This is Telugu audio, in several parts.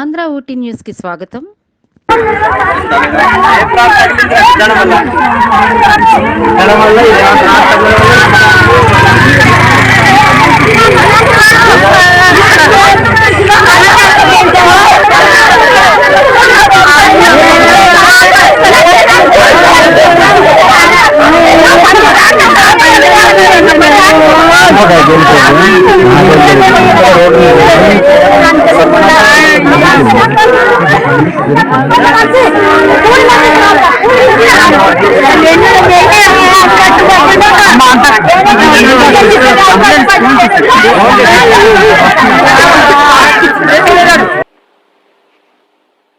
ఆంధ్ర ఊటీ న్యూస్కి స్వాగతం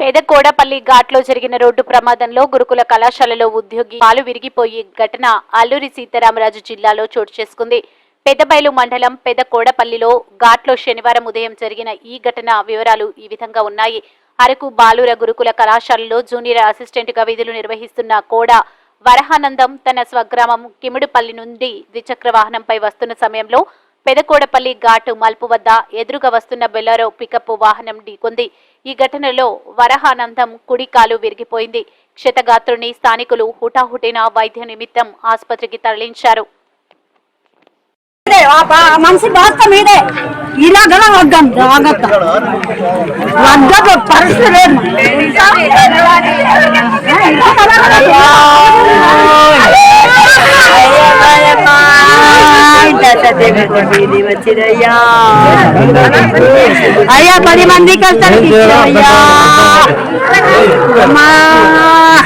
పేదకోడపల్లి ఘాట్లో జరిగిన రోడ్డు ప్రమాదంలో గురుకుల కళాశాలలో ఉద్యోగి పాలు విరిగిపోయి ఘటన అల్లూరి సీతారామరాజు జిల్లాలో చోటు చేసుకుంది. పెదబైలు మండలం పెదకోడపల్లిలో ఘాట్లో శనివారం ఉదయం జరిగిన ఈ ఘటన వివరాలు ఈ విధంగా ఉన్నాయి. అరకు బాలుర గురుకుల కళాశాలలో జూనియర్ అసిస్టెంట్గా విధులు నిర్వహిస్తున్న కోడా వరహానందం తన స్వగ్రామం కిముడుపల్లి నుండి ద్విచక్ర వాహనంపై వస్తున్న సమయంలో పెదకోడపల్లి ఘాటు మల్పు వద్ద ఎదురుగా వస్తున్న బెల్లారో పికప్ వాహనం ఢీకొంది. ఈ ఘటనలో వరహానందం కుడికాలు విరిగిపోయింది. క్షతగాత్రుని స్థానికులు హుటాహుటిన వైద్య నిమిత్తం ఆసుపత్రికి తరలించారు. మనిషి బాధ మీదే. ఇలాగలా వద్దాం జాగ్రత్త. వద్దదు పరిస్థితి లేదు. అయ్యా పది మందికి వస్తారు అయ్యా.